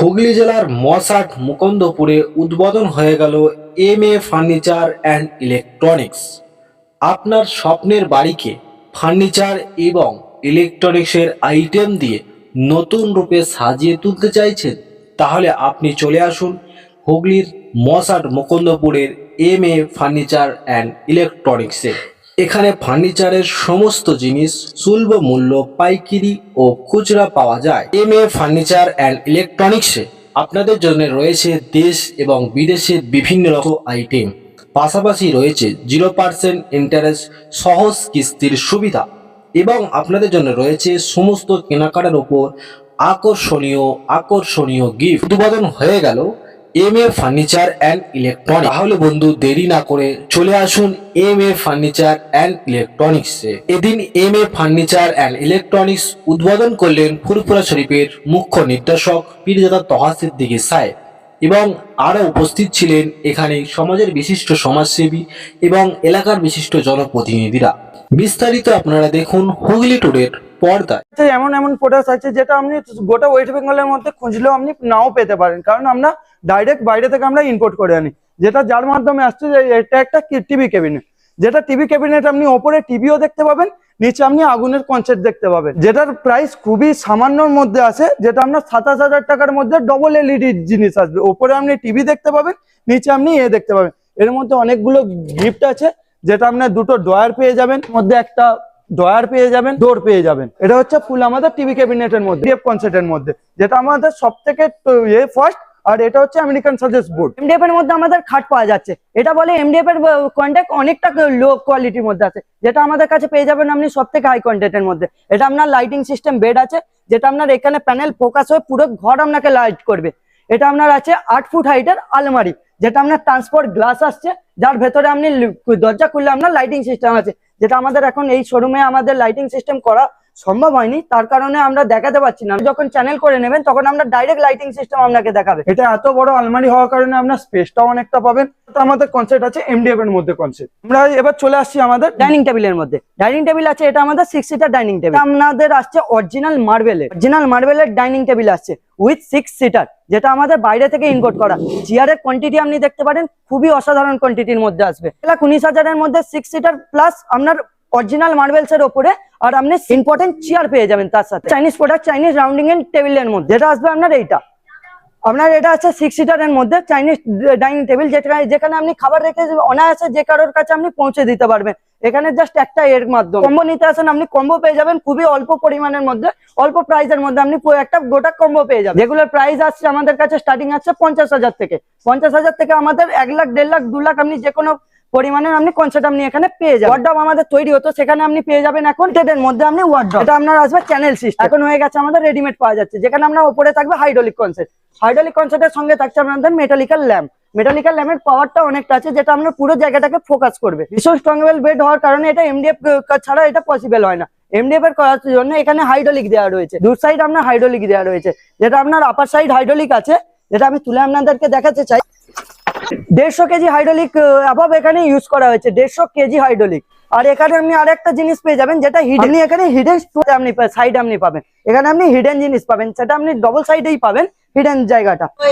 হুগলি জেলার মশাট মুকুন্দপুরে উদ্বোধন হয়ে গেল M A furniture and electronics আপনার স্বপ্নের বাড়িকে ফার্নিচার এবং ইলেকট্রনিক্সের আইটেম দিয়ে নতুন রূপে সাজিয়ে তুলতে চাইছেন, তাহলে আপনি চলে আসুন হুগলির মশাট মুকুন্দপুরের এম এ ফার্নিচার অ্যান্ড ইলেকট্রনিক্সে এখানে ফার্নিচারের সমস্ত জিনিস, সুলভ মূল্য, পাইকিরি ও খুচরা পাওয়া যায়। এম এ ফার্নিচার অ্যান্ড ইলেকট্রনিক্সে আপনাদের জন্য রয়েছে দেশ এবং বিদেশের বিভিন্ন রকম আইটেম পাশাপাশি রয়েছে জিরো পার্সেন্ট ইন্টারেস্ট সহজ কিস্তির সুবিধা এবং আপনাদের জন্য রয়েছে সমস্ত কেনাকাটার উপর আকর্ষণীয় আকর্ষণীয় গিফট উদ্বোধন হয়ে গেল M A furniture and electronic তাহলে বন্ধু, দেরি না করে চলে আসুন এম এ ফার্নিচার অ্যান্ড ইলেকট্রনিক্সে এদিন M A furniture and electronics উদ্বোধন করলেন ফুরফুরা শরীফের মুখ্য নির্দেশক পীরজাদা তহা সিদ্দিকী সাহেব। এবং আরও উপস্থিত ছিলেন এখানে সমাজের বিশিষ্ট সমাজসেবী এবং এলাকার বিশিষ্ট জনপ্রতিনিধিরা। বিস্তারিত আপনারা দেখুন হুগলি টুডের পর্দায়। এমন এমন প্রোডাক্ট আছে যেটা আপনি গোটা ওয়েস্ট বেঙ্গলের মধ্যে খুঁজলেও আপনি নাও পেতে পারেন। কারণ আমরা ডাইরেক্ট বাইরে থেকে আমরা ইম্পোর্ট করে আনি। যেটা যার মাধ্যমে আসছে যে এটা একটা টিভি ক্যাবিনেট যেটা টিভি ক্যাবিনেট আপনি ওপরে টিভিও দেখতে পাবেন, নিচে আপনি আগুনের কনসেপ্ট দেখতে পাবেন। যেটার প্রাইস খুবই সামান্যর মধ্যে আছে, যেটা আপনার সাতাশ হাজার টাকার মধ্যে ডবল এলইডি জিনিস আসবে। ওপরে আপনি টিভি দেখতে পাবেন, নিচে আপনি এ দেখতে পাবেন। এর মধ্যে অনেকগুলো গিফট আছে, যেটা আপনার দুটো ড্রয়ার পেয়ে যাবেন মধ্যে একটা ড্রয়ার পেয়ে যাবেন ডোর পেয়ে যাবেন। এটা হচ্ছে ফুল আমাদের টিভি ক্যাবিনেটের মধ্যে কনসেপ্টের মধ্যে। যেটা আমাদের সব থেকে ফার্স্ট আর এটা হচ্ছে আমেরিকান সাজেস্ট বোর্ড এমডিএফ এর মধ্যে আমাদের খাট পাওয়া যাচ্ছে। এটা বলে এমডিএফ এর কন্ট্যাক্ট অনেকটা লো কোয়ালিটির মধ্যে আছে। যেটা আমাদের কাছে পেয়ে যাবেন আপনি সব থেকে হাই কোয়ান্টিটির মধ্যে। এটা আপনার লাইটিং সিস্টেম বেড আছে, যেটা আপনার এখানে প্যানেল ফোকাস হয়ে পুরো ঘর আপনাকে লাইট করবে। এটা আপনার আছে আট ফুট হাইটের আলমারি, যেটা আপনার ট্রান্সপোর্ট গ্লাস আসছে, যার ভেতরে আপনি দরজা খুললে আপনার লাইটিং সিস্টেম আছে। যেটা আমাদের এখন এই শোরুমে আমাদের লাইটিং সিস্টেম করা সম্ভব হয়নি। তার কারণে আমরা দেখাতে পারছি না। যখন চ্যানেল করে নেবেন তখন আমরা ডাইরেক্ট লাইটিং সিস্টেম আপনাকে দেখাবে। এটা এত বড় আলমারি হওয়ার কারণে আপনার স্পেসটাও অনেকটা পাবেন। আমাদের কনসেপ্ট আছে এমডিএফ এর মধ্যে কনসেপ্ট আমরা এবার চলে আসছি আমাদের ডাইনিং টেবিলের মধ্যে। ডাইনিং টেবিল আছে এটা আমাদের সিক্স সিটার ডাইনিং টেবিল আমাদের আসছে অরিজিনাল মার্বেলের অরিজিনাল মার্বেলের ডাইনিং টেবিল আসছে উইথ সিক্স সিটার যেটা আমাদের বাইরে থেকে ইনকোট করা। চেয়ারের কোয়ান্টিটি আপনি দেখতে পারেন খুবই অসাধারণ কোয়ান্টিটির মধ্যে আসবে। লাখ উনিশ হাজারের মধ্যে সিক্স সিটার প্লাস আপনার অরিজিনাল মার্বেলস এর ওপরে, আর আপনি ইম্পর্টেন্ট চেয়ার পেয়ে যাবেন তার সাথে। Chinese product Chinese rounding end টেবিলের মধ্যে। যেটা আসবে আপনার এইটা। আপনার এটা আছে সিক্স সিটারের মধ্যে চাইনিজ ডাইনিং টেবিল যেটা যেখানে আপনি খাবার রেখে অনায়াসে যে কারোর কাছে আপনি পৌঁছে দিতে পারবেন। এখানে জাস্ট একটা এর মাধ্যমে। কম্বো নিতে আসেন, আপনি কম্বো পেয়ে যাবেন খুবই অল্প পরিমাণের মধ্যে। অল্প প্রাইসের মধ্যে আপনি একটা গোটা কম্বো পেয়ে যাবেন। যেগুলোর প্রাইস আসছে আমাদের কাছে স্টার্টিং আছে পঞ্চাশ হাজার থেকে। পঞ্চাশ হাজার থেকে আমাদের এক লাখ, দেড় লাখ, দু লাখ আপনি যে কোনো পরিমাণের আপনি কনসেপ্ট আপনি এখানে পেয়ে যাবেন। ওয়ার্ড্রপ আমাদের তৈরি হতো, সেখানে আপনি পেয়ে যাবেন এখন। টেডের মধ্যে আপনি ওয়ার্ড্রপ এটা আপনার আসবে চ্যানেল সিস্টেম এখন হয়ে গেছে আমাদের রেডিমেড পাওয়া যাচ্ছে। যেখানে আপনার উপরে থাকবে হাইড্রোলিক কনসেপ্ট হাইড্রোলিক কনসেপ্টের সঙ্গে থাকছে আপনাদের মেটালিক্যাল ল্যাম্প মেটালিক্যাল ল্যাম্পের পাওয়ারটা অনেকটা আছে, যেটা আপনার পুরো জায়গাটাকে ফোকাস করবে। ভীষণ স্ট্রংওয়েল বেড হওয়ার কারণে এটা এমডিএফ ছাড়া এটা পসিবল হয় না। এমডিএফ এর করার জন্য এখানে হাইড্রোলিক দেওয়া রয়েছে। দু সাইড আপনার হাইড্রোলিক দেওয়া রয়েছে। যেটা আপনার আপার সাইড হাইড্রোলিক আছে। যেটা আমি তুলে আপনাদেরকে দেখাতে চাই। দেড়শো কেজি হাইড্রোলিক অ্যাভাব এখানে ইউজ করা হয়েছে দেড়শো কেজি হাইড্রোলিক আর এখানে আপনি আর একটা জিনিস পেয়ে যাবেন যেটা হিডেন এখানে হিডেন আপনি সাইড আপনি পাবেন। এখানে আপনি হিডেন জিনিস পাবেন সেটা আপনি ডবল সাইডেই পাবেন হিডেন জায়গাটা। তো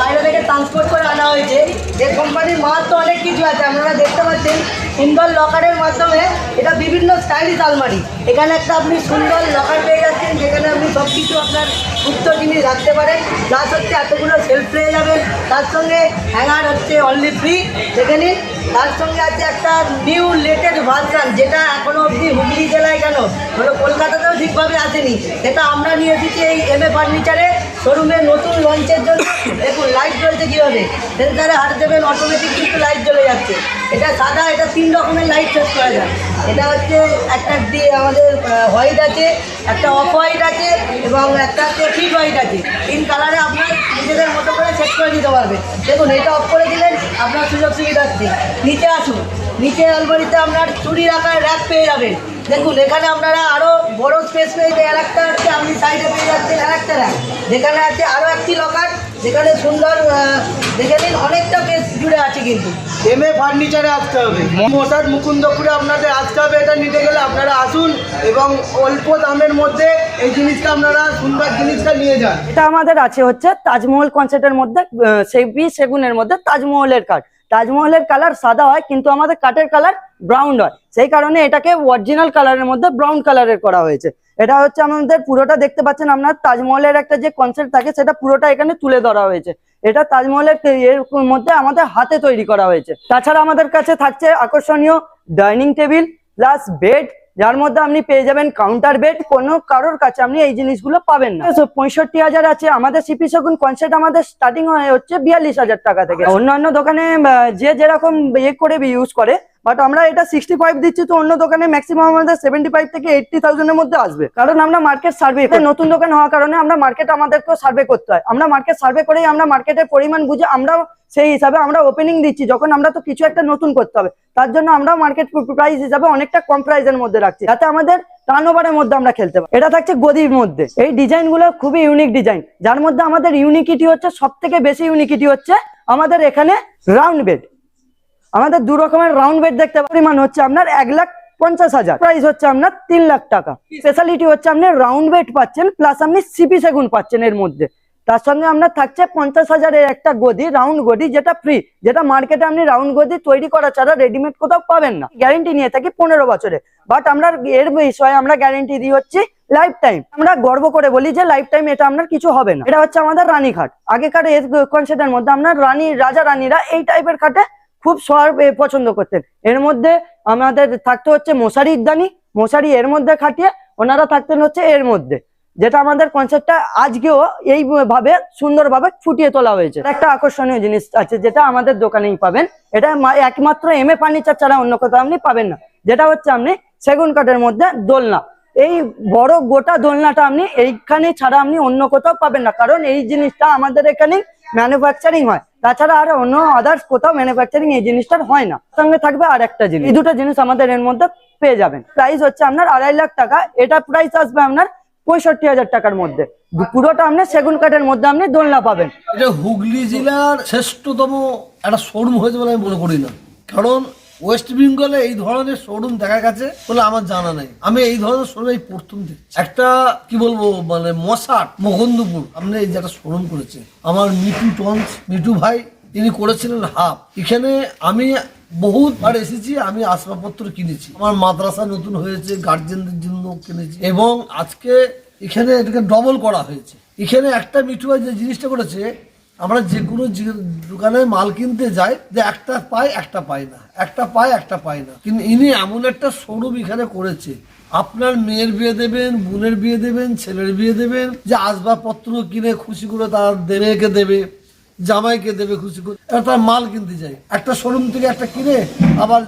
বাইরে থেকে ট্রান্সপোর্ট করে আনা হয়েছে। এই কোম্পানির মাহাত্ম অনেক কিছু আছে আপনারা দেখতে পাচ্ছেন। সুন্দর লকারের মাধ্যমে এটা বিভিন্ন স্টাইলিশ আলমারি। এখানে একটা আপনি সুন্দর লকার পেয়ে যাচ্ছেন, যেখানে আপনি সব কিছু আপনার গুপ্ত জিনিস রাখতে পারেন। প্লাস হচ্ছে এতগুলো সেলফ পেয়ে যাবেন। তার সঙ্গে হ্যাঙ্গার হচ্ছে অনলি ফ্রি দেখে নিন তার সঙ্গে আছে একটা নিউ লেটেস্ট ভার্সন যেটা এখনও অবধি হুগলি জেলায় কেন? হলো কলকাতাতেও ঠিকভাবে আসেনি। সেটা আমরা নিয়ে এসেছি এই এম এ ফার্নিচারে শোরুমে নতুন লঞ্চের জন্য। দেখুন লাইট জ্বলছে কীভাবে? সেন্সারে হাত দেবেন অটোমেটিক কিন্তু লাইট জ্বলে যাচ্ছে। এটা সাদা, এটা তিন রকমের লাইট সেট করা যায়। এটা হচ্ছে একটা আমাদের হোয়াইট আছে, একটা অফ হোয়াইট আছে এবং একটা হচ্ছে হোয়াইট আছে। তিন কালারে আপনার নিজেদের মতো করে সেট করে দিতে পারবে। দেখুন, এটা অফ করে দিলেন, আপনার সুযোগ সুবিধার্থে নিচে আসুন। নিচে আলমারিতে আপনার চুরি রাখার র্যাক পেয়ে যাবেন। দেখুন, এখানে আপনারা আরও বড় স্পেস পেয়ে যাবেন। আর একটা হচ্ছে আপনি সাইডে পেয়ে যাচ্ছেন আর একটা র্যাক যেখানে আছে আরও একটি লকার যেখানে সুন্দর দেখে নিন, অনেকটা আছে কিন্তু। এম এ ফার্নিচারে আসতে হবে। মশার মুকুন্দপুরে আপনাদের আসতে হবে, এটা নিতে গেলে আপনারা আসুন এবং অল্প দামের মধ্যে এই জিনিসটা আপনারা সুন্দর জিনিসটা নিয়ে যান। এটা আমাদের আছে হচ্ছে তাজমহল কনসেপ্টের মধ্যে সেবি সেগুনের মধ্যে তাজমহলের কাঠ তাজমহলের কালার সাদা হয়, কিন্তু আমাদের কাঠের কালার ব্রাউন হয়। সেই কারণে এটাকে অরিজিনাল কালারের মধ্যে ব্রাউন কালারের করা হয়েছে। এটা হচ্ছে আমাদের পুরোটা দেখতে পাচ্ছেন আপনার, তাজমহলের একটা যে কনসেপ্ট থাকে, সেটা পুরোটা এখানে তুলে ধরা হয়েছে। এটা তাজমহলের এর মধ্যে আমাদের হাতে তৈরি করা হয়েছে। তাছাড়া আমাদের কাছে থাকছে আকর্ষণীয় ডাইনিং টেবিল, প্লাস বেড যার মধ্যে আপনি পেয়ে যাবেন কাউন্টার বেড কোনো কারোর কাছে আপনি এই জিনিসগুলো পাবেন না। পঁয়ষট্টি হাজার আছে আমাদের সিপি সেগুন কনসেপ্ট আমাদের স্টার্টিং হচ্ছে বিয়াল্লিশ হাজার টাকা থেকে। অন্যান্য দোকানে যে যেরকম ইয়ে করে ইউজ করে বাট আমরা এটা সিক্সটি ফাইভ দিচ্ছি তো অন্য দোকানে ম্যাক্সিমাম আমাদের সেভেন্টি ফাইভ থেকে এইটটি থাউজেন্ডের মধ্যে আসবে। কারণ আমরা মার্কেট সার্ভে নতুন দোকান হওয়ার কারণে আমরা মার্কেট আমাদেরকেও সার্ভে করতে হয়। আমরা মার্কেট সার্ভে করেই আমরা মার্কেটের পরিমাণ বুঝে আমরাও সেই হিসাবে আমরা ওপেনিং দিচ্ছি, যখন আমরা তো কিছু একটা নতুন করতে হবে। তার জন্য আমরা মার্কেট প্রাইস হিসাবে অনেকটা কম প্রাইসের মধ্যে রাখছি, যাতে আমাদের টার্নওভারের মধ্যে আমরা খেলতে পারি। এটা থাকছে গদির মধ্যে। এই ডিজাইনগুলো খুবই ইউনিক ডিজাইন যার মধ্যে আমাদের ইউনিকিটি হচ্ছে সব থেকে বেশি ইউনিকিটি হচ্ছে আমাদের এখানে রাউন্ড বেড আমাদের দু রকমের রাউন্ড বেড দেখতে পরিমাণ হচ্ছে আপনার এক লাখ পঞ্চাশ হাজার। প্রাইস হচ্ছে আপনার তিন লাখ টাকা। স্পেশালিটি হচ্ছে আপনি রাউন্ড বেড পাচ্ছেন প্লাস আপনি সিপি সেগুন পাচ্ছেন এর মধ্যে। তার সঙ্গে আপনার থাকছে পঞ্চাশ হাজারের একটা গদি রাউন্ড গদি যেটা ফ্রি যেটা মার্কেটে আপনি রাউন্ড গদি তৈরি করা ছাড়া রেডিমেড কোথাও পাবেন না। গ্যারেন্টি নিয়ে থাকি পনেরো বছরে। বাট আমরা এর বিষয়ে আমরা গ্যারেন্টি দিই হচ্ছে লাইফ টাইম আমরা গর্ব করে বলি যে লাইফ টাইম এটা আপনার কিছু হবে না। এটা হচ্ছে আমাদের রানী খাট আগেকার এর কনসেপ্টের মধ্যে আপনার রানী, রাজা, রানীরা এই টাইপের খাটে খুব সর পছন্দ করতেন। এর মধ্যে আমাদের থাকতে হচ্ছে মশারির দানি মশারি এর মধ্যে খাটিয়ে ওনারা থাকতেন হচ্ছে এর মধ্যে। যেটা আমাদের কনসেপ্টটা আজকেও এই ভাবে সুন্দরভাবে ফুটিয়ে তোলা হয়েছে। একটা আকর্ষণীয় জিনিস আছে যেটা আমাদের দোকানেই পাবেন। এটা একমাত্র এম এ ফার্নিচার ছাড়া অন্য কোথাও আপনি পাবেন না। যেটা হচ্ছে আপনি সেগুন কাঠের মধ্যে দোলনা। এই বড় গোটা দোলনাটা আপনি এইখানে ছাড়া আপনি অন্য কোথাও পাবেন না। কারণ এই জিনিসটা আমাদের এখানে ম্যানুফ্যাকচারিং হয়। তাছাড়া আর অন্য আদার্স কোথাও ম্যানুফ্যাকচারিং এই জিনিসটার হয় না। সঙ্গে থাকবে আর একটা জিনিস। এই দুটো জিনিস আমাদের এর মধ্যে পেয়ে যাবেন। প্রাইস হচ্ছে আপনার আড়াই লাখ টাকা। এটা প্রাইস আসবে আপনার পঁয়ষট্টি হাজার টাকার মধ্যে। পুরোটা আপনি সেগুন কাঠের মধ্যে আপনি দোলনা পাবেন। এটা হুগলি জেলার শ্রেষ্ঠতম একটা শোরুম হয়েছে বলে আমি মনে করি না। কারণ ওয়েস্ট বেঙ্গলে এই ধরনের শোরুম দেখা গেছে বলে আমার জানা নেই। আমি এই ধরনের শোরুম এই প্রথম দেখছি। একটা কি বলব মানে মশাট মোহন্দপুর আপনি এই যে একটা শোরুম করেছে আমার মিটু টন্স মিটু ভাই, তিনি করেছিলেন হাফ। এখানে আমি বহুতবার এসেছি, আমি আসবাবপত্র কিনেছি। আমার মাদ্রাসা নতুন হয়েছে গার্জেনদের জন্য কিনেছি। এবং আজকে এখানে এটাকে ডবল করা হয়েছে। এখানে একটা মিঠু ভাই যে জিনিসটা করেছে, আমরা যে কোনো দোকানে মাল কিনতে যাই, যে একটা পাই একটা পাই না। একটা পাই একটা পাই না। কিন্তু ইনি এমন একটা শোরুম এখানে করেছে। আপনার মেয়ের বিয়ে দেবেন, বোনের বিয়ে দেবেন, ছেলের বিয়ে দেবেন, যে আসবাবপত্র কিনে খুশি করে তার মেয়েকে দেবে। জামাইকে দেবে খুশি করে। তার মাল কিনতে যাই একটা শোরুম থেকে একটা কিনে আবার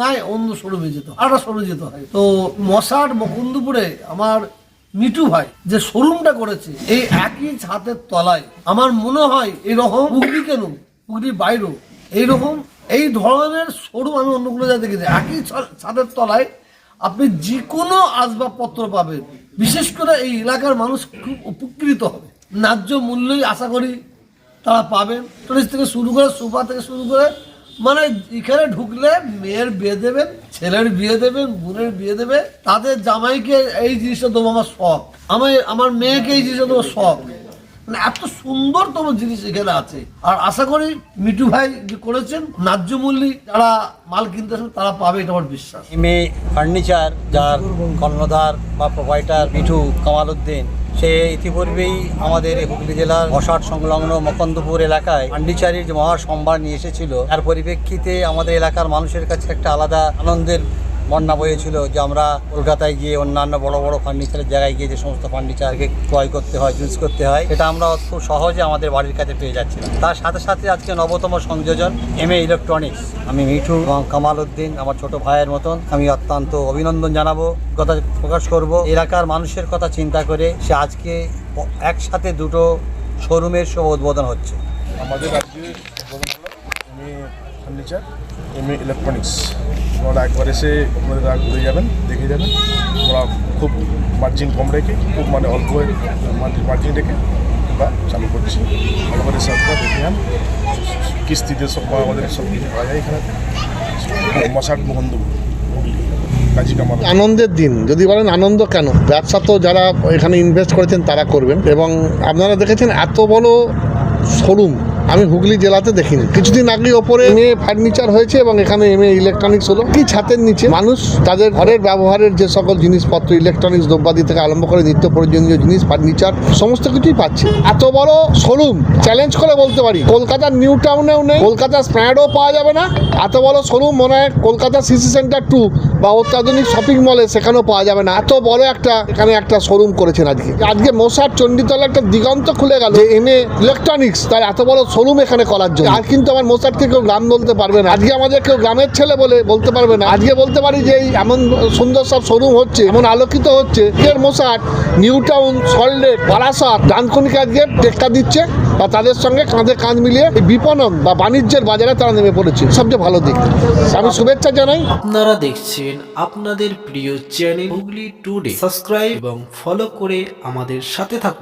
নাই, অন্য শোরুমে যেত আরেকটা শোরুমে যেতে। হয় তো মশার মুকুন্দপুরে আমার মিটু ভাই যে শোরুমটা করেছে, এই একই ছাদের তলায়, আমার মনে হয় এরকম পুগলি কেন? পুগলির বাইরেও এইরকম, এই ধরনের শোরুম আমি অন্য কোনো জায়গায় দেখেছি একই ছাদের তলায় আপনি যে কোনো আসবাবপত্র পাবেন। বিশেষ করে এই এলাকার মানুষ খুব উপকৃত হবে। ন্যায্য মূল্যই আশা করি তারা পাবেন টুরিস্ট থেকে শুরু করে সোফা থেকে শুরু করে মানে এখানে ঢুকলে মেয়ের বিয়ে দেবেন, ছেলের বিয়ে দেবেন, বোনের বিয়ে দেবে তাদের জামাইকে এই জিনিসটা দেবো আমার শখ। আমি আমার মেয়েকে এই জিনিসটা দেবো শখ। মানে এত সুন্দরতম জিনিস এখানে আছে। আর আশা করি মিটু ভাই যে করেছেন, ন্যায্য মূল্যে যারা মাল কিনতে আসেন তারা পাবে, এটা আমার বিশ্বাস। এমএ ফার্নিচার, যার কর্ণধার বা প্রোভাইডার মিঠু কামাল উদ্দিন সে ইতিপূর্বেই আমাদের হুগলি জেলার অসাট সংলগ্ন মকন্দপুর এলাকায় আন্ডিচারির যে মহাসম্ভার নিয়ে এসেছিল, তার পরিপ্রেক্ষিতে আমাদের এলাকার মানুষের কাছে একটা আলাদা আনন্দের বন্যা বয়েছিল যে আমরা কলকাতায় গিয়ে অন্যান্য বড় বড় ফার্নিচারের জায়গায় গিয়ে যে সমস্ত ফার্নিচারকে ক্রয় করতে হয় ইউজ করতে হয় এটা আমরা খুব সহজে আমাদের বাড়ির কাছে পেয়ে যাচ্ছি তার সাথে সাথে আজকে নবতম সংযোজন এম এ ইলেকট্রনিক্স আমি মিঠু এবং কামাল উদ্দিন, আমার ছোট ভাইয়ের মতন। আমি অত্যন্ত অভিনন্দন জানাব, কথা প্রকাশ করব। এলাকার মানুষের কথা চিন্তা করে সে আজকে একসাথে দুটো শোরুমের শুভ উদ্বোধন হচ্ছে। আমাদের আজকে হলো এমএ ফার্নিচার এমএ ইলেকট্রনিক্স আপনারা একবার এসে আপনারা ঘুরে যাবেন, দেখে যাবেন। আমরা খুব মার্জিন কম রেখে, খুব মানে অল্প মার্জিন রেখে আমরা চালু করছি। একবার এসে আপনারা দেখে যান কিস্তিতে সব আমাদের সব কিছু পাওয়া যায় এখানে। মশাট হুগলি আনন্দের দিন, যদি বলেন আনন্দ কেন? ব্যবসা তো যারা এখানে ইনভেস্ট করেছেন তারা করবেন। এবং আপনারা দেখেছেন এত বড় শোরুম আমি হুগলি জেলাতে দেখিনি। কিছুদিন আগে ওপরে এম এ ফার্নিচার হয়েছে এবং এখানে এম এ ইলেকট্রনিক্স হলো। কি ছাতের নিচে মানুষ তাদের ঘরের ব্যবহারের যে সকল জিনিসপত্র ইলেকট্রনিক্স দ্রব্যাদি থেকে আরম্ভ করে নিত্য প্রয়োজনীয় জিনিস, ফার্নিচার, সমস্ত কিছুই পাচ্ছে। এত বড় শোরুম চ্যালেঞ্জ করে বলতে পারি। কলকাতার নিউ টাউনেও নেই, কলকাতার স্প্যাডও পাওয়া যাবে না। এত বড় শোরুম মনে হয় কলকাতা সিসি সেন্টার টু বা অত্যাধুনিক শপিং মলে সেখানেও পাওয়া যাবে না। এত বড় একটা, এখানে একটা শোরুম করেছেন আজকে। আজকে মশার চণ্ডীতলা একটা দিগন্ত খুলে গেল এম এ ইলেকট্রনিক্স তার এত বড় শোরুম এখানে করার জন্য। আর কিন্তু আমার মশারকে কেউ গ্রাম বলতে পারবে না। আজকে আমাদের কেউ গ্রামের ছেলে বলে বলতে পারবে না। আজকে বলতে পারি যে এই এমন সুন্দর সব শোরুম হচ্ছে এমন আলোকিত হচ্ছে। এর মশার নিউ টাউন সল্টলেক বারাসাত ডানকুনিকে আজকে টেক্কা দিচ্ছে বা তাদের সঙ্গে কাঁধে কাঁধ মিলিয়ে এই বিপণন বা বাণিজ্যের বাজারে তারা নেমে পড়েছে। সবচেয়ে ভালো দিক। আমি শুভেচ্ছা জানাই। আপনারা দেখছেন আপনাদের প্রিয় চ্যানেল হুগলি টুডে। সাবস্ক্রাইব এবং ফলো করে আমাদের সাথে থাকুন।